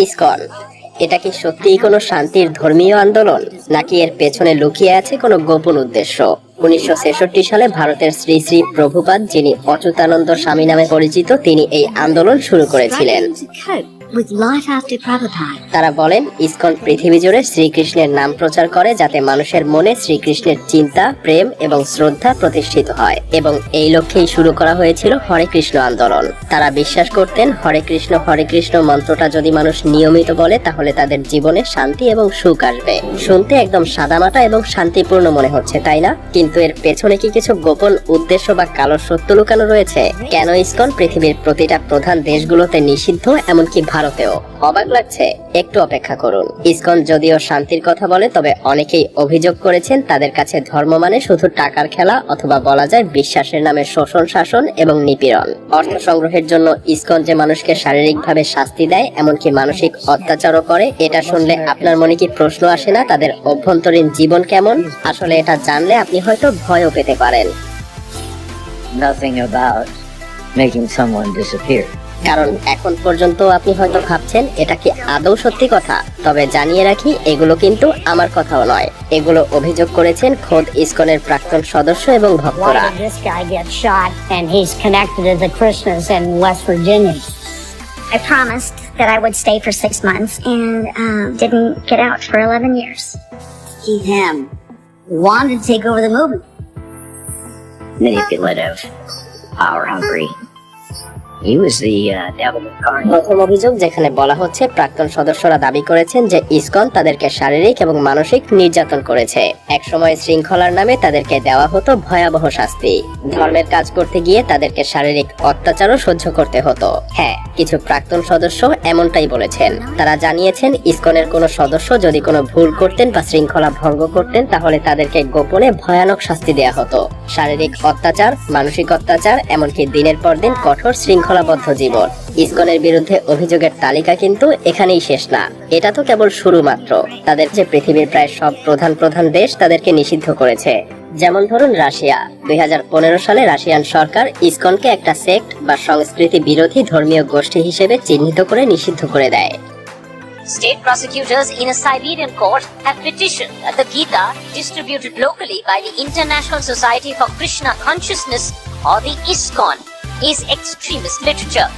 ISKCON এটা কি সত্যিই কোনো শান্তির ধর্মীয় আন্দোলন, নাকি এর পেছনে লুকিয়ে আছে কোনো গোপন উদ্দেশ্য? উনিশশো ছেষট্টি সালে ভারতের শ্রী শ্রী প্রভুপাদ, যিনি অচ্যুতানন্দ স্বামী নামে পরিচিত, তিনি এই আন্দোলন শুরু করেছিলেন। With life after Prabhupada. তারা বলেন, ইসকন পৃথিবী জুড়ে শ্রীকৃষ্ণের নাম প্রচার করে যাতে মানুষের মনে শ্রীকৃষ্ণের চিন্তা, প্রেম এবং শ্রদ্ধা প্রতিষ্ঠিত হয়। এবং এই লক্ষ্যেই শুরু করা হয়েছিল হরে কৃষ্ণ আন্দোলন। তারা বিশ্বাস করতেন, হরে কৃষ্ণ হরে কৃষ্ণ মন্ত্রটা যদি মানুষ নিয়মিত বলে, তাহলে তাদের জীবনে শান্তি এবং সুখ আসবে। শুনতে একদম সাদামাটা এবং শান্তিপূর্ণ মনে হচ্ছে, তাই না? কিন্তু এর পেছনে কি কিছু গোপন উদ্দেশ্য বা কালো সত্য লুকানো রয়েছে? কেন ইসকন পৃথিবীর প্রতিটা প্রধান দেশগুলোতে নিষিদ্ধ, এমনকি ভারতেও অবাক লাগছে। একটু অপেক্ষা করুন। ইসকন যদিও শান্তির কথা বলে, তবে অনেকেই অভিযোগ করেছেন তাদের কাছে ধর্ম মানে শুধু টাকার খেলা অথবা বলা যায় বিশ্বাসের নামে শোষণ, শাসন এবং নিপীড়ন। অর্থ সংগ্রহের জন্য ইসকন যে মানুষকে শারীরিকভাবে শাস্তি দেয়, এমনকি মানসিক অত্যাচারও করে, এটা শুনলে আপনার মনে কি প্রশ্ন আসে না তাদের অভ্যন্তরীণ জীবন কেমন? আসলে এটা জানলে আপনি হয়তো ভয়ও পেতে পারেন। Nothing about making someone disappear. কারণ এখন পর্যন্ত আপনি হয়তো ভাবছেন এটা কি আদৌ সত্যি কথা তবে জানিয়ে রাখি এগুলো কিন্তু আমার কথাও নয় এগুলো অভিযোগ করেছেন খোদ ইসকনের প্রাক্তন সদস্য এবং ভক্তরা did this guy get shot and he's connected to the Krishnas in West Virginia? I promised that I would stay for six months and um, didn't get out for 11 years. Keith Ham wanted to take over the movement. Manipulative, power hungry. Uh, যেখানে বলা হচ্ছে প্রাক্তন সদস্যরা দাবি করেছেন যে ISKCON তাদেরকে শারীরিক এবং মানসিক নির্যাতন করেছে। একসময় শৃঙ্খলার নামে তাদেরকে দেওয়া হতো ভয়াবহ শাস্তি। ধর্মের কাজ করতে গিয়ে তাদেরকে শারীরিক অত্যাচারও সহ্য করতে হতো। হ্যাঁ কিছু প্রাক্তন সদস্য এমনটাই বলেছেন। তারা জানিয়েছেন ইসকনের কোনো সদস্য যদি কোনো ভুল করতেন বা শৃঙ্খলা ভঙ্গ করতেন তাহলে তাদেরকে গোপনে ভয়ানক শাস্তি দেওয়া হতো। শারীরিক অত্যাচার, মানসিক অত্যাচার, এমনকি দিনের পর দিন কঠোর শৃঙ্খলাবদ্ধ জীবন। ইসকনের বিরুদ্ধে অভিযোগের তালিকা কিন্তু এখানেই শেষ না। এটা তো কেবল শুরু মাত্র। তাদের যে পৃথিবীর প্রায় সব প্রধান প্রধান দেশ তাদেরকে নিষিদ্ধ করেছে। যেমন ধরুন রাশিয়া। দুই হাজার পনেরো সালে রাশিয়ান সরকার ইসকনকে একটা সেক্ট বা সংস্কৃতি বিরোধী ধর্মীয় গোষ্ঠী হিসেবে চিহ্নিত করে নিষিদ্ধ করে দেয়। State prosecutors in a Siberian court have petitioned that the Gita, distributed locally by the International Society for Krishna Consciousness or the ISKCON, is extremist literature.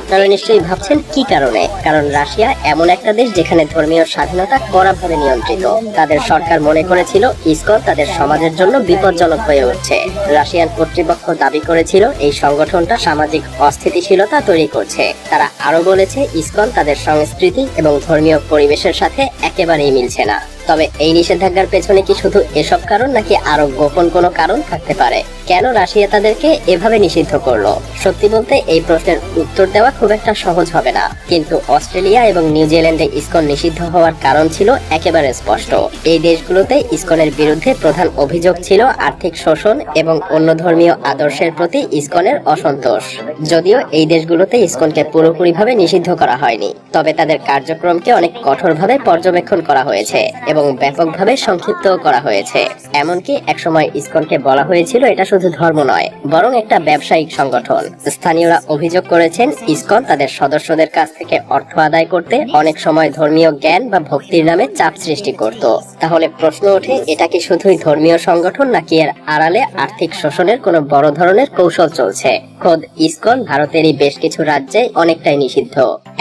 আপনারা নিশ্চয়ই ভাবছেন কি কারণে? কারণ রাশিয়া এমন একটা দেশ যেখানে ধর্মীয় স্বাধীনতা কড়াভাবে নিয়ন্ত্রিত। তাদের সরকার মনে করেছিল, ইসকন তাদের সমাজের জন্য বিপজ্জনক হয়ে উঠছে। রাশিয়ান কর্তৃপক্ষ দাবি করেছিল, এই সংগঠনটা সামাজিক অস্থিতিশীলতা তৈরি করছে। তারা আরও বলেছে, ইসকন তাদের সংস্কৃতি এবং ধর্মীয় পরিবেশের সাথে একেবারেই মিলছে না। তবে এই নিষেধাজ্ঞার পেছনে কি শুধু এসব কারণ নাকি আরও গোপন কোনো কারণ থাকতে পারে? কেন রাশিয়া তাদেরকে এভাবে নিষিদ্ধ করল? সত্যি বলতে এই প্রশ্নের উত্তর দেওয়া খুব একটা সহজ হবে না। কিন্তু অস্ট্রেলিয়া এবং নিউজিল্যান্ডে ইসকন নিষিদ্ধ হওয়ার কারণ ছিল একেবারে স্পষ্ট। এই দেশগুলোতে ইসকনের বিরুদ্ধে প্রধান অভিযোগ ছিল আর্থিক শোষণ এবং অন্য ধর্মীয় আদর্শের প্রতি ইসকনের অসন্তোষ। যদিও এই দেশগুলোতে ইসকনকে পুরোপুরিভাবে নিষিদ্ধ করা হয়নি। তবে তাদের কার্যক্রমকে অনেক কঠোরভাবে পর্যবেক্ষণ করা হয়েছে এবং ব্যাপকভাবে সংক্ষিপ্ত করা হয়েছে। এমনকি একসময় ইসকনকে বলা হয়েছিল, এটা শুধু ধর্ম নয়, বরং একটা ব্যবসায়িক সংগঠন। স্থানীয়রা অভিযোগ করেছেন, ইসকন তাদের সদস্যদের কাছ থেকে অর্থ আদায় করতে অনেক সময় ধর্মীয় জ্ঞান বা ভক্তির নামে চাপ সৃষ্টি করত। তাহলে প্রশ্ন ওঠে, এটা কি শুধুই ধর্মীয় সংগঠন নাকি এর আড়ালে আর্থিক শোষণের কোনো বড় ধরনের কৌশল চলছে? খোদ ইসকন ভারতেরই বেশ কিছু রাজ্যে অনেকটাই নিষিদ্ধ।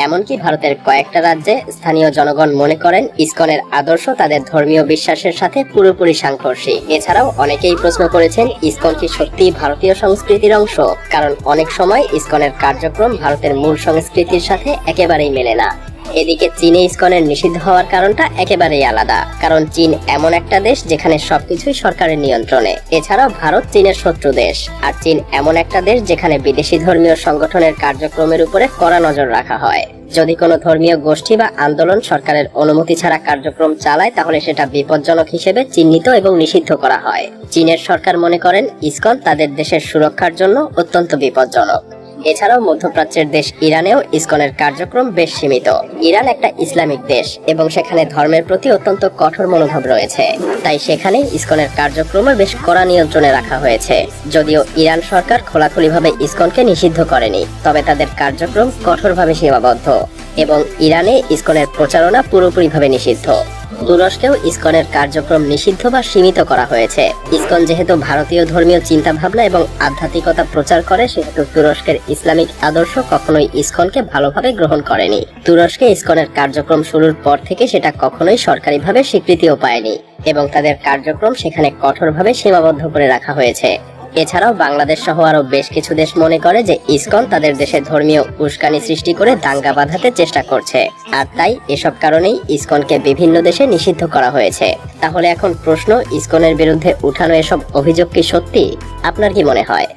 এমনকি ভারতের কয়েকটা রাজ্যে স্থানীয় জনগণ মনে করেন, ইসকনের আদর্শ তাদের ধর্মীয় বিশ্বাসের সাথে পুরোপুরি সাংঘর্ষিক। এছাড়াও অনেকেই প্রশ্ন করেছেন, ইসকন কি সত্যি ভারতীয় সংস্কৃতির অংশ? কারণ অনেক সময় ইস্কনের কার্যক্রম ভারতের মূল সংস্কৃতির সাথে একেবারেই মেলে না। এদিকে চীনে ইসকনের নিষিদ্ধ হওয়ার কারণটা একেবারেই আলাদা। কারণ চীন এমন একটা দেশ যেখানে সবকিছুই সরকারের নিয়ন্ত্রণে। এছাড়াও ভারত চীনের শত্রু দেশ। আর চীন এমন একটা দেশ যেখানে বিদেশি ধর্মীয় সংগঠনের কার্যক্রমের উপরে কড়া নজর রাখা হয়। যদি কোনো ধর্মীয় গোষ্ঠী বা আন্দোলন সরকারের অনুমতি ছাড়া কার্যক্রম চালায়, তাহলে সেটা বিপজ্জনক হিসেবে চিহ্নিত এবং নিষিদ্ধ করা হয়। চীনের সরকার মনে করেন, ইসকন তাদের দেশের সুরক্ষার জন্য অত্যন্ত বিপজ্জনক। এছাড়াও মধ্যপ্রাচ্যের দেশ ইরানেও ইসকনের কার্যক্রম বেশ সীমিত। ইরান একটা ইসলামিক দেশ এবং সেখানে ধর্মের প্রতি অত্যন্ত কঠোর মনোভাব রয়েছে। তাই সেখানে ইসকনের কার্যক্রমও বেশ কড়া নিয়ন্ত্রণে রাখা হয়েছে। যদিও ইরান সরকার খোলাখুলিভাবে ইসকনকে নিষিদ্ধ করেনি, তবে তাদের কার্যক্রম কঠোরভাবে সীমাবদ্ধ। এবং ইরানে ইসকনের প্রচারণা পুরোপুরিভাবে নিষিদ্ধ। তুরস্কেও ইসকনের কার্যক্রম নিষিদ্ধ বা সীমিত করা হয়েছে। ইসকন যেহেতু ভারতীয় ধর্মীয় চিন্তা ভাবনা এবং আধ্যাত্মিকতা প্রচার করে, সেহেতু তুরস্কের ইসলামিক আদর্শ কখনোই ইসকনকে ভালোভাবে গ্রহণ করেনি। তুরস্কে ইসকনের কার্যক্রম শুরুর পর থেকে সেটা কখনোই সরকারিভাবে স্বীকৃতিও পায়নি এবং তাদের কার্যক্রম সেখানে কঠোরভাবে সীমাবদ্ধ করে রাখা হয়েছে। এছাড়াও বাংলাদেশ সহ আরও বেশ কিছু দেশ মনে করে যে ইসকন তাদের দেশে ধর্মীয় উস্কানি সৃষ্টি করে দাঙ্গা বাঁধাতে চেষ্টা করছে। আর তাই এসব কারণেই ইসকনকে বিভিন্ন দেশে নিষিদ্ধ করা হয়েছে। তাহলে এখন প্রশ্ন, ইসকনের বিরুদ্ধে উঠানো এসব অভিযোগ কি সত্যি? আপনার কি মনে হয়?